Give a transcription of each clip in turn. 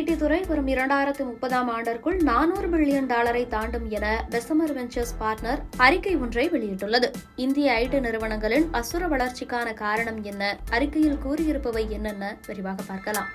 ID துறை வரும் இரண்டாயிரத்தி முப்பதாம் ஆண்டிற்குள் நானூறு பில்லியன் டாலரை தாண்டும் என பெசமர் வெஞ்சர்ஸ் பார்ட்னர் அறிக்கை ஒன்றை வெளியிட்டுள்ளது. இந்திய ஐடி நிறுவனங்களின் அசுர வளர்ச்சிக்கான காரணம் என்ன? அறிக்கையில் கூறியிருப்பவை என்னென்ன? விரிவாக பார்க்கலாம்.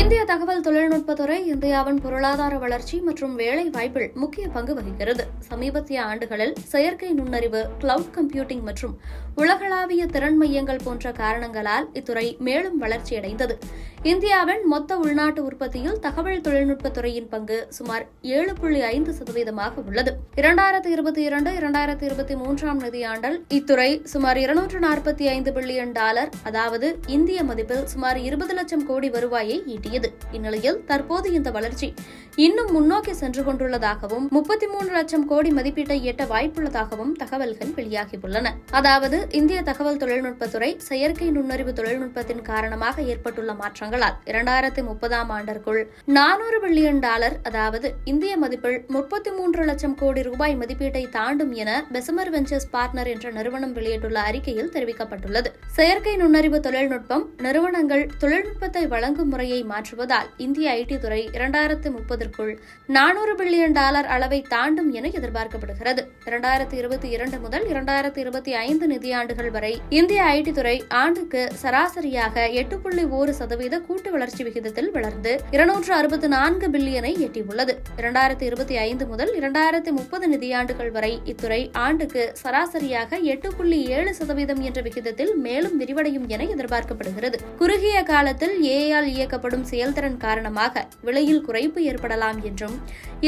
இந்திய தகவல் தொழில்நுட்பத்துறை இந்தியாவின் பொருளாதார வளர்ச்சி மற்றும் வேலை வாய்ப்பில் முக்கிய பங்கு வகிக்கிறது. சமீபத்திய ஆண்டுகளில் செயற்கை நுண்ணறிவு கிளவுட் கம்ப்யூட்டிங் மற்றும் உலகளாவிய திறன் மையங்கள் போன்ற காரணங்களால் இத்துறை மேலும் வளர்ச்சியடைந்தது. இந்தியாவின் மொத்த உள்நாட்டு உற்பத்தியில் தகவல் தொழில்நுட்பத்துறையின் பங்கு சுமார் ஏழு புள்ளி ஐந்து சதவீதமாக உள்ளது. இரண்டாயிரத்தி இருபத்தி இரண்டு இரண்டாயிரத்தி இருபத்தி மூன்றாம் நிதியாண்டில் இத்துறை சுமார் இருநூற்று நாற்பத்தி ஐந்து பில்லியன் டாலர் அதாவது இந்திய மதிப்பில் சுமார் இருபது லட்சம் கோடி வருவாயை ஈட்டியது. இந்நிலையில் தற்போது இந்த வளர்ச்சி இன்னும் முன்னோக்கி சென்று கொண்டுள்ளதாகவும் முப்பத்தி மூன்று லட்சம் கோடி மதிப்பீட்டை எட்ட வாய்ப்புள்ளதாகவும் தகவல்கள் வெளியாகியுள்ளன. அதாவது இந்திய தகவல் தொழில்நுட்பத்துறை செயற்கை நுண்ணறிவு தொழில்நுட்பத்தின் காரணமாக ஏற்பட்டுள்ள மாற்றங்களால் இரண்டாயிரத்தி முப்பதாம் ஆண்டிற்குள் நானூறு பில்லியன் டாலர் அதாவது இந்திய மதிப்பில் முப்பத்தி மூன்று லட்சம் கோடி ரூபாய் மதிப்பீட்டை தாண்டும் என பெசமர் வெஞ்சர்ஸ் பார்ட்னர் என்ற நிறுவனம் வெளியிட்டுள்ள அறிக்கையில் தெரிவிக்கப்பட்டுள்ளது. செயற்கை நுண்ணறிவு தொழில்நுட்பம் நிறுவனங்கள் தொழில்நுட்பத்தை வழங்கும் முறையை மாற்றுவதால் இந்திய ஐடி துறை இரண்டாயிரத்து முப்பதற்குள் நானூறு பில்லியன் டாலர் அளவை தாண்டும் என எதிர்பார்க்கப்படுகிறது. இரண்டாயிரத்தி இருபத்தி இரண்டு முதல் இரண்டாயிரத்தி இருபத்தி ஐந்து நிதி நிதியாண்டுகள் வரை இந்திய ஐடி துறை ஆண்டுக்கு சராசரியாக எட்டு புள்ளி ஒரு சதவீத கூட்டு வளர்ச்சி விகிதத்தில் வளர்ந்து இருநூற்று அறுபத்தி நான்கு பில்லியனை எட்டியுள்ளது. இரண்டாயிரத்தி இருபத்தி ஐந்து முதல் இரண்டாயிரத்தி முப்பது நிதியாண்டுகள் வரை இத்துறை ஆண்டுக்கு சராசரியாக எட்டு புள்ளி ஏழு சதவீதம் என்ற விகிதத்தில் மேலும் விரிவடையும் என எதிர்பார்க்கப்படுகிறது. குறுகிய காலத்தில் ஏஆல் இயக்கப்படும் செயல்திறன் காரணமாக விலையில் குறைப்பு ஏற்படலாம் என்றும்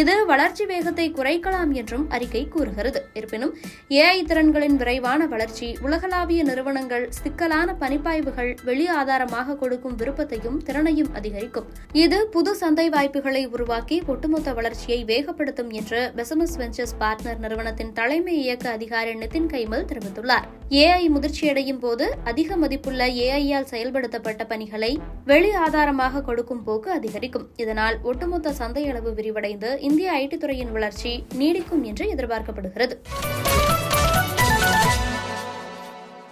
இது வளர்ச்சி வேகத்தை குறைக்கலாம் என்றும் அறிக்கை கூறுகிறது. இருப்பினும் ஏஐ திறன்களின் விரைவான வளர்ச்சி உலகளாவிய நிறுவனங்கள் சிக்கலான பணிப்பாய்வுகள் வெளி ஆதாரமாக கொடுக்கும் விருப்பத்தையும் திறனையும் அதிகரிக்கும். இது புது சந்தை வாய்ப்புகளை உருவாக்கி ஒட்டுமொத்த வளர்ச்சியை வேகப்படுத்தும் என்று பெசமஸ் வெஞ்சர்ஸ் பார்ட்னர் நிறுவனத்தின் தலைமை இயக்க அதிகாரி நிதின் கைமல் தெரிவித்துள்ளார். ஏஐ முதிர்ச்சியடையும் போது அதிக மதிப்புள்ள ஏஐயால் செயல்படுத்தப்பட்ட பணிகளை வெளி ஆதாரமாக கொடுக்கும் போக்கு அதிகரிக்கும். இதனால் ஒட்டுமொத்த சந்தை அளவு விரிவடைந்து இந்திய ஐடி துறையின் வளர்ச்சி நீடிக்கும் என்று எதிர்பார்க்கப்படுகிறது.